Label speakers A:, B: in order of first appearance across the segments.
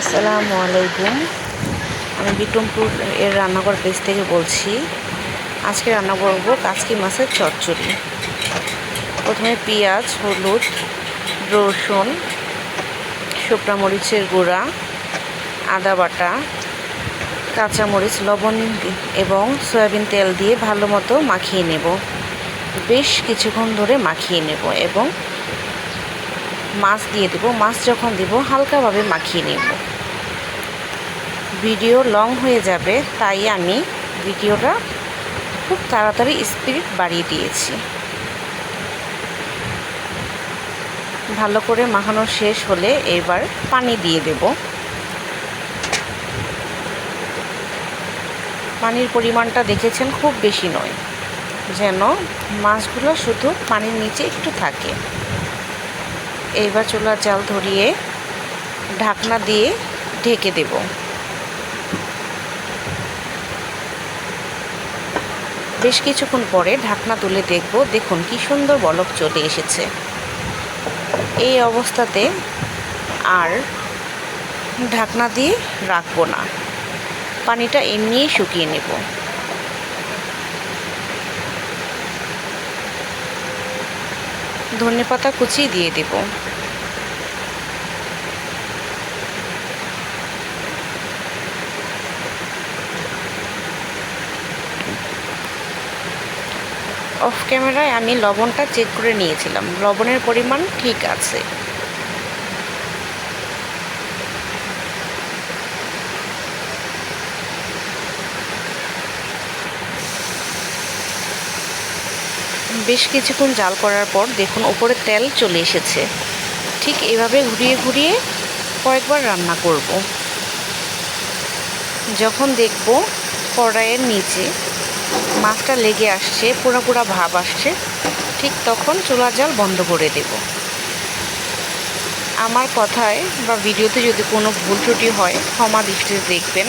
A: আসসালামু আলাইকুম। আমি বিক্রমপুর এর রান্নাঘর পেজ থেকে বলছি, আজকে রান্না করব কাচকি মাছের চচ্চড়ি। প্রথমে পেঁয়াজ, হলুদ, রসুন শুকনা মরিচের গুঁড়া, আদা বাটা, কাঁচামরিচ, লবণ এবং সয়াবিন তেল দিয়ে ভালো মতো মাখিয়ে নেব। বেশ কিছুক্ষণ ধরে মাখিয়ে নেব এবং মাছ দিয়ে দেবো, মাছ যখন দেব, হালকাভাবে মাখিয়ে নেব। ভিডিও লং হয়ে যাবে, তাই আমি ভিডিওটা খুব তাড়াতাড়ি স্পিড বাড়িয়ে দিয়েছি। ভালো করে মাখানো শেষ হলে এবার পানি দিয়ে দেব। পানির পরিমাণটা দেখেছেন, খুব বেশি নয়। যেন মাছগুলো শুধু পানির নিচে একটু থাকে। এইবার চুলার জাল ধরিয়ে ঢাকনা দিয়ে ঢেকে দেব। বেশ কিছুক্ষণ পরে ঢাকনা তুলে দেখব, দেখুন কি সুন্দর বলক চলে এসেছে। এই অবস্থাতে আর ঢাকনা দিয়ে রাখব না। পানিটা এমনিই শুকিয়ে নেব। ধনে পাতা কুচিয়ে দিয়ে দেব। অফ ক্যামেরায় আমি লবণটা চেক করে নিয়েছিলাম। লবণের পরিমাণ ঠিক আছে। বেশ কিছুক্ষণ জাল করার পর দেখুন ওপরে তেল চলে এসেছে। ঠিক এভাবে ঘুরিয়ে ঘুরিয়ে কয়েকবার রান্না করব। যখন দেখব কড়াইয়ের নিচে মাছটা লেগে আসছে পুরো পুরো ভাব আসছে, ঠিক তখন চুলা জাল বন্ধ করে দেব। আমার কথায় বা ভিডিওতে যদি কোনো ভুল ত্রুটি হয়, ক্ষমা দৃষ্টিতে দেখবেন।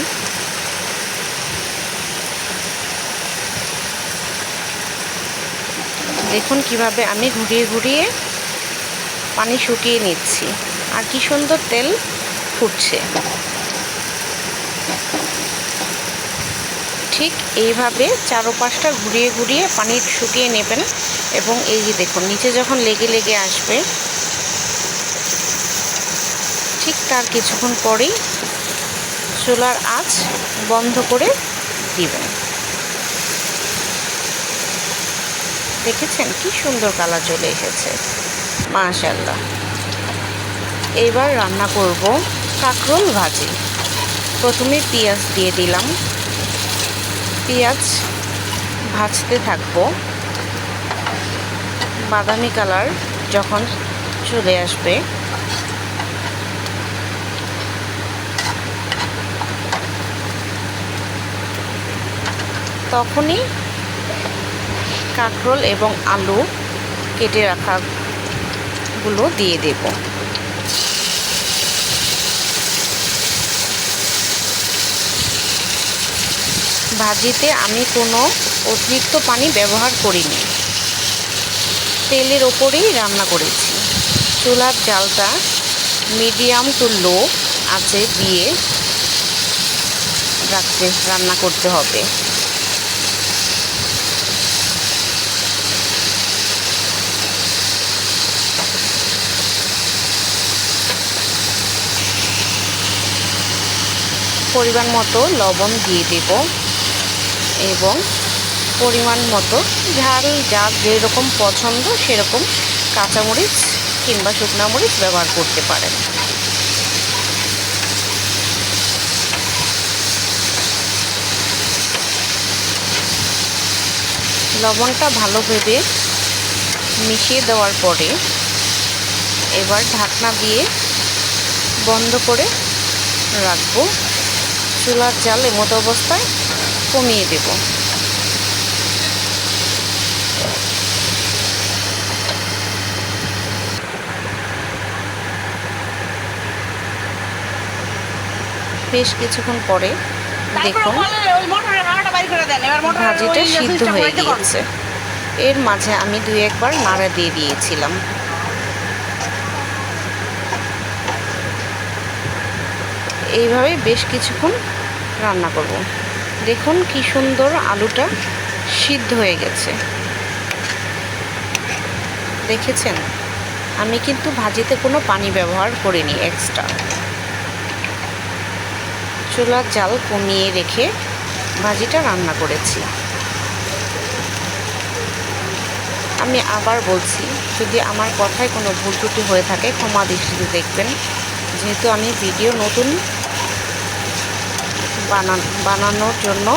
A: দেখুন কীভাবে আমি ঘুরিয়ে ঘুরিয়ে পানি শুকিয়ে নিচ্ছি। আর কি সুন্দর তেল ফুটছে। ঠিক এইভাবে চারোপাশটা ঘুরিয়ে ঘুরিয়ে পানি শুকিয়ে নেবেন এবং এই যে দেখুন, নিচে যখন লেগে লেগে আসবে, ঠিক তার কিছুক্ষণ পরেই চুলার আঁচ বন্ধ করে দিবেন। দেখেছেন? কি সুন্দর কালার চলে এসেছে। মাশাল্লাহ এইবার রান্না করব কাঁকরোল ভাজি। প্রথমে পেঁয়াজ দিয়ে দিলাম। পেঁয়াজ ভাজতে থাকব। বাদামি কালার যখন চলে আসবে। তখনই কাঁকরোল এবং আলু কেটে রাখাগুলো দিয়ে দেব। ভাজিতে আমি কোনো অতিরিক্ত পানি ব্যবহার করিনি। তেলের ওপরেই রান্না করেছি। চুলার জালটা মিডিয়াম টু লো আছে দিয়ে রাখতে রান্না করতে হবে। পরিমাণ মতো লবণ দিয়ে দেব এবং পরিমাণ মতো ঝাল যার যেরকম পছন্দ সেরকম কাঁচামরিচ কিংবা শুকনা মরিচ ব্যবহার করতে পারেন। লবণটা ভালোভাবে মিশিয়ে দেওয়ার পরে এবার ঢাকনা দিয়ে বন্ধ করে রাখব। চুলার জাল এমতো অবস্থায় কমিয়ে দেব। বেশ কিছুক্ষণ পরে দেখুন ভাজিটা সিদ্ধ হয়ে গিয়েছে। এর মাঝে আমি দুই একবার নাড়া দিয়ে দিয়েছিলাম। এইভাবে বেশ কিছুক্ষণ রান্না করব। দেখুন কি সুন্দর আলুটা সিদ্ধ হয়ে গেছে। দেখেছেন? আমি কিন্তু ভাজিতে কোনো পানি ব্যবহার করিনি এক্সট্রা চুলার জাল কমিয়ে রেখে ভাজিটা রান্না করেছি। আমি আবার বলছি, যদি আমার কথায় কোনো ভুল ত্রুটি হয়ে থাকে, ক্ষমা দৃষ্টিতে দেখবেন। যেহেতু আমি ভিডিও নতুন বানান বানানোর জন্য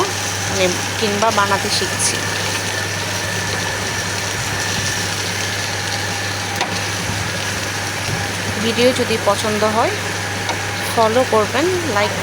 A: মানে কিংবা বানাতে শিখছি। ভিডিও যদি পছন্দ হয় ফলো করবেন লাইক